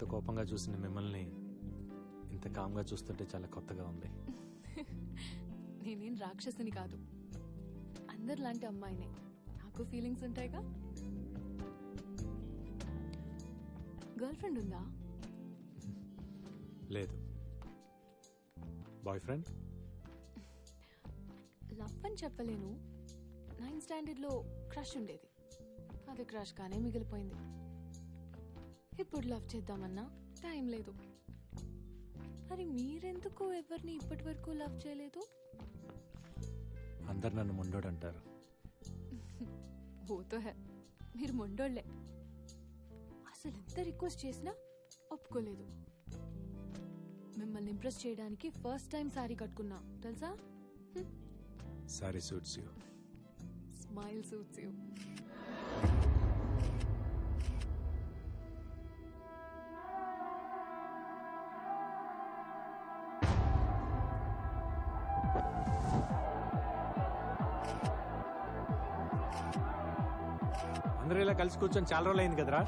ఇంత కోపంగా చూసిన మిమ్మల్ని ఇంత కామ్గా చూస్తుంటే చాలా కొత్తగా ఉంది. నేనేం రాక్షసుని కాదు. అందరిలాంటి అమ్మాయినే. నాకు ఫీలింగ్స్ ఉంటాయిగా? గర్ల్ ఫ్రెండ్ ఉందా? లేదు. బాయ్ ఫ్రెండ్ లవ్ అని చెప్పలేను. నైన్త్ స్టాండర్డ్లో క్రష్ ఉండేది. అది క్రష్ గానే మిగిలిపోయింది. ఇప్పుడు లవ్ చేద్దామన్నా టైం లేదు. మరి మీరెందుకు ఎవరిని ఇప్పటి వరకు లవ్ చేయలేదు? అందరు నన్ను ముండోడు అంటారు. ఓతో హే మీరు మొండోళ్ళే అసలు ఎంత రిక్వెస్ట్ చేసినా ఒప్పుకోలేదు. మిమ్మల్ని ఇంప్రెస్ చేయడానికి ఫస్ట్ టైం సారీ కట్టుకున్నా తెలుసా? Sari suits you. Smile suits you. అందరూ ఇలా కలిసి కూర్చొని చాలా రోజులు అయింది కదరా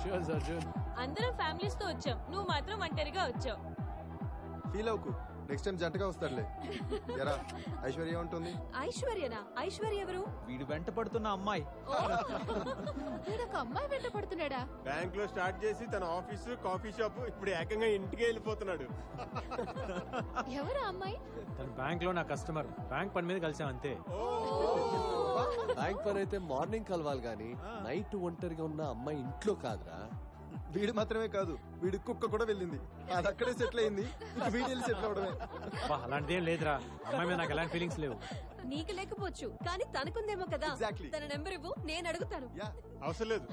అందరం ఫ్యామిలీస్తో వచ్చాం. నువ్వు మాత్రం ఒంటరిగా వచ్చావు. ఫీల్ అవుకు నెక్స్ట్ టైం జంటగా వస్తాడులే ఎరా ఐశ్వర్య ఉంటుంది? ఐశ్వర్యనా? ఐశ్వర్య ఎవరు? వీడు వెంట పడుతున్న అమ్మాయి. ఒక అమ్మాయి వెంట పడుతున్నాడా? బ్యాంక్లో స్టార్ట్ చేసి తన ఆఫీస్ కాఫీ షాప్ ఇప్పుడు ఏకంగా ఇంటికి వెళ్ళిపోతున్నాడు. ఎవరు అమ్మాయి? తన బ్యాంక్లో నా కస్టమర్. బ్యాంక్ పని మీద కలిసాం అంతే. బ్యాంక్ పని అయితే మార్నింగ్ కలవాలి గాని నైట్ ఒంటరిగా ఉన్న అమ్మాయి ఇంట్లో కాదురా. వీడు మాత్రమే కాదు వీడి కుక్క కూడా వెళ్ళింది. అది అక్కడే సెటిల్ అయింది. ఇక వీడు వెళ్ళి సెటిల్ అవడమే అబ్బా, అలాంటిది ఏం లేదురా. అమ్మాయి మీద నాకు ఎలాంటి ఫీలింగ్స్ లేవు. నీకు లేకపోవచ్చు కానీ తనకుందేమో కదా. Exactly. తన నెంబర్ ఇవ్వు నేను అడుగుతాను. యా. అవసరం లేదు.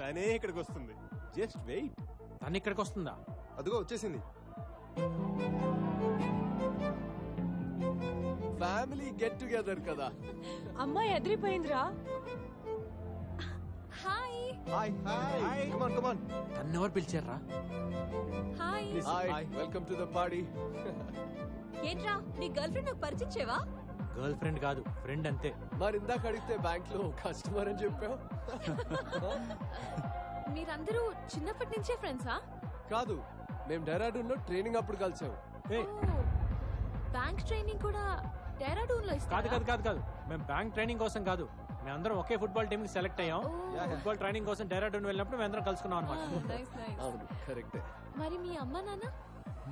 తనే ఇక్కడికి వస్తుంది. జస్ట్ వెయిట్ తను ఇక్కడికి వస్తుందా? అదిగో వచ్చేసింది. ఫ్యామిలీ గెట్ టుగెదర్ కదా. అమ్మాయి ఎదిరిపోయిందిరా. Hi hi hi come on come on తను ఎవరు పిలిచారా? Hi hi welcome to the party ఏంట్రా నీ గర్ల్ ఫ్రెండ్ నాకు పరిచయం చేయవా? గర్ల్ ఫ్రెండ్ కాదు ఫ్రెండ్ అంతే. మరి ఇందాక అడిగితే బ్యాంక్లో కస్టమర్ అని చెప్పావు. మీరందరూ చిన్నప్పటి నుంచే ఫ్రెండ్సా? కాదు మేము డెరాడూన్లో ట్రైనింగ్ అప్పుడు కలిసాం. ఏయ్, బ్యాంక్ ట్రైనింగ్ కూడా డెరాడూన్లో కాదు కాదు కాదు కాదు. మేము బ్యాంక్ ట్రైనింగ్ కోసం కాదు మేమందరం ఒకే ఫుట్బాల్ టీం కి సెలెక్ట్ అయ్యాం. ఫుట్బాల్ ట్రైనింగ్ కోసం డెరాడూన్ వెళ్ళినప్పుడు మేమందరం కలుసుకున్నాం అనమాట. అవును కరెక్టే మరి మీ అమ్మ నాన్న?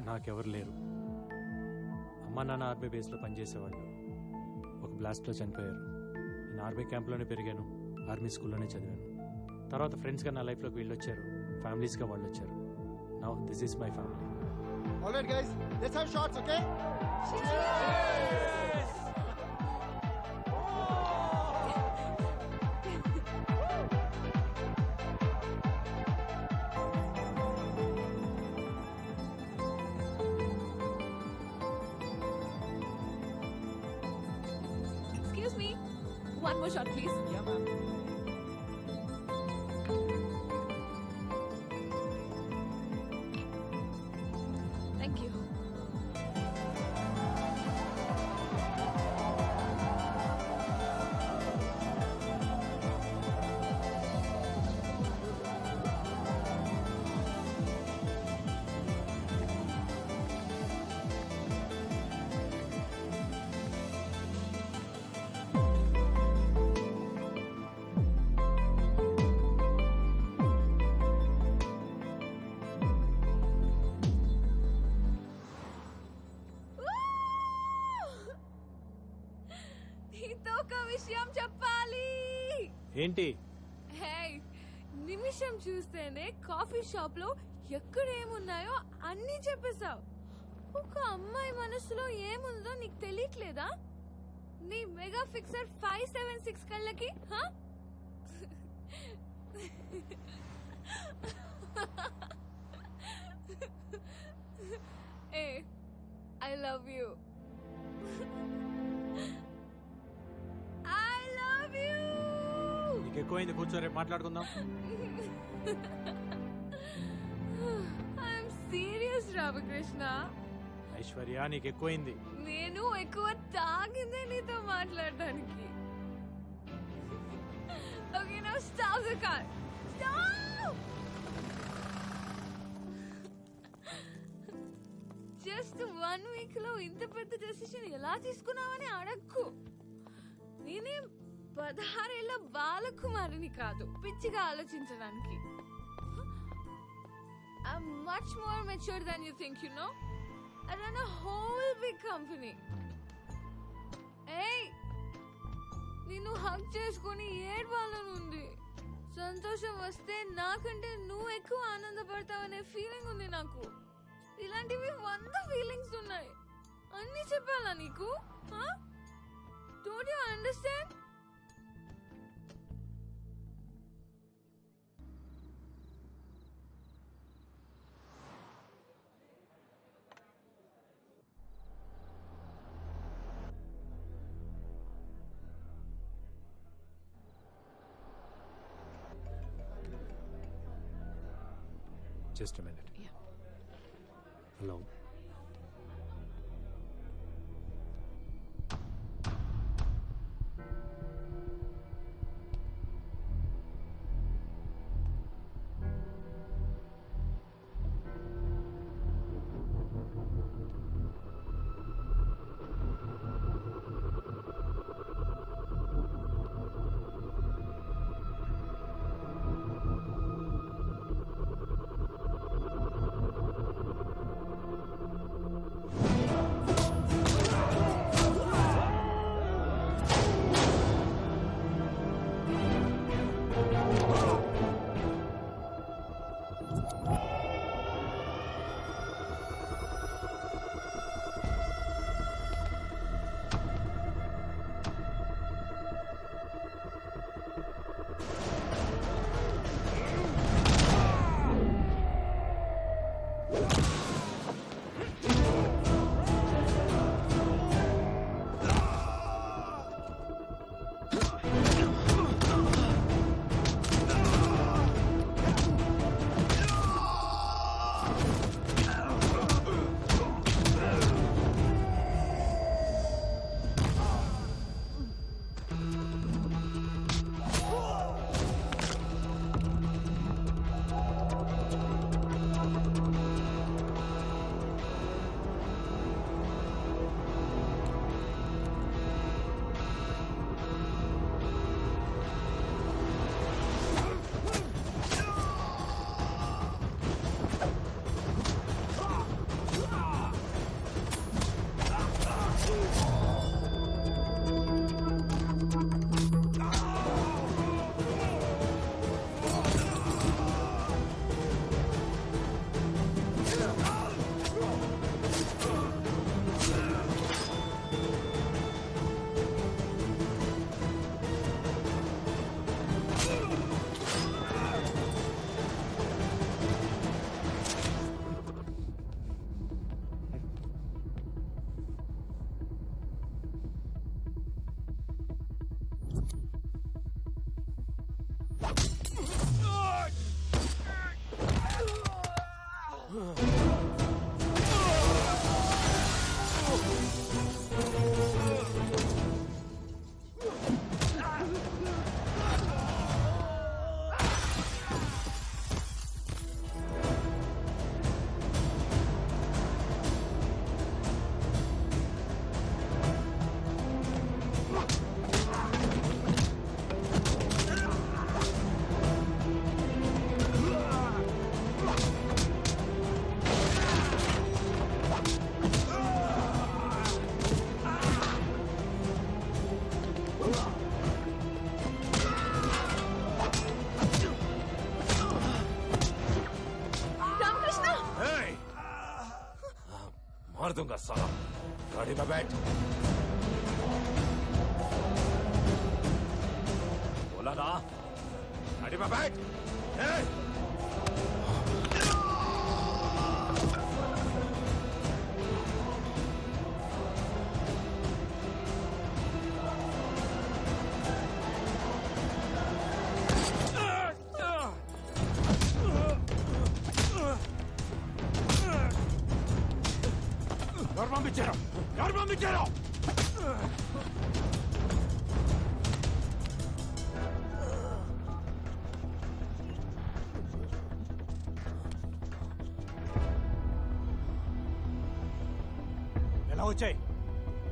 నాకెవరు లేరు. అమ్మా నాన్న ఆర్మీ బేస్లో పనిచేసేవాళ్ళు. ఒక బ్లాస్ట్లో చనిపోయారు. నేను ఆర్మీ క్యాంప్లోనే పెరిగాను. ఆర్మీ స్కూల్లోనే చదివాను. తర్వాత ఫ్రెండ్స్గా నా లైఫ్లోకి వీళ్ళు వచ్చారు ఫ్యామిలీస్గా వాళ్ళు వచ్చారు. Now this is my family alright guys let's have shots okay One more shot, please. Yeah, ma'am. ఏంటి? నిమిషం చూస్తేనే కాఫీ షాప్లో ఎక్కడ ఏమున్నాయో అన్ని చెప్పేశావు. ఒక అమ్మాయి మనసులో ఏముందో నీకు తెలియట్లేదా? నీ mega fixer five seven six కళ్ళకి హా? ఏ ఐ లవ్ యూ. ఎక్కువైంది కూర్చో రేపు మాట్లాడుకుందాం. ఐఎమ్ సీరియస్ రామకృష్ణ ఐశ్వర్య నీకు ఎక్కువైంది నేను ఎక్కువ తాగిందే నీతో మాట్లాడడానికి. Okay no stop the car stop one వీక్లో ఇంత పెద్ద డెసిషన్ ఎలా తీసుకున్నావని అడక్కు. నేనేం పదహారేళ్ళ బాలకుమారిని కాదు పిచ్చిగా ఆలోచించడానికి I'm much more mature than you think, you know? I run a whole big company. Hey! నిన్ను హక్ చేసుకుని ఏడవాలనుంది సంతోషం వస్తే నాకంటే నువ్వు ఎక్కువ ఆనందపడతావనే ఫీలింగ్ ఉంది నాకు ఇలాంటివి వంద ఫీలింగ్స్ ఉన్నాయి అన్ని చెప్పాలా నీకు don't you understand just minute hello Ramakrishna मार दूंगा साला गाड़ी में बैठ बोला ना गाड़ी में बैठ ए! ఎవరు ఎలా వచ్చాయి?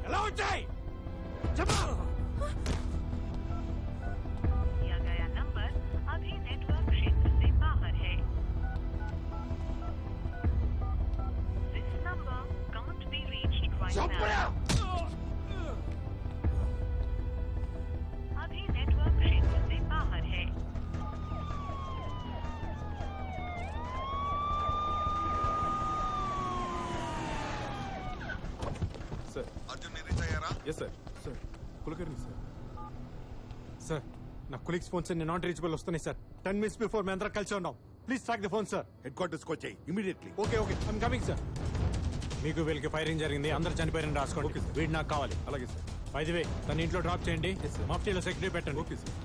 ఎలా వచ్చాయి? చెప్పు! reached right now. अभी नेटवर्क क्षेत्र से बाहर है సార్ అర్జున్ రీచ్ అయ్యారా yes sir sir Kulkarni sir sir నా కొలీగ్స్ ఫోన్స్ అన్ని నాట్ రీచబుల్ వస్తున్నాయి సార్ టెన్ మినిట్స్ బిఫోర్ మేము అందరం కలిసి ఉన్నాం please track the phone sir headquarters కి వచ్చాయి immediately okay okay I'm coming sir మీకు వీళ్ళకి ఫైరింగ్ జరిగింది. అందరు చనిపోయారని రాసుకోండి. వీడు నాకు కావాలి. అలాగే సార్. వే తన ఇంట్లో డ్రాప్ చేయండి. మఫ్టీలో సెక్రటరీ పెట్టండి. Okay sir.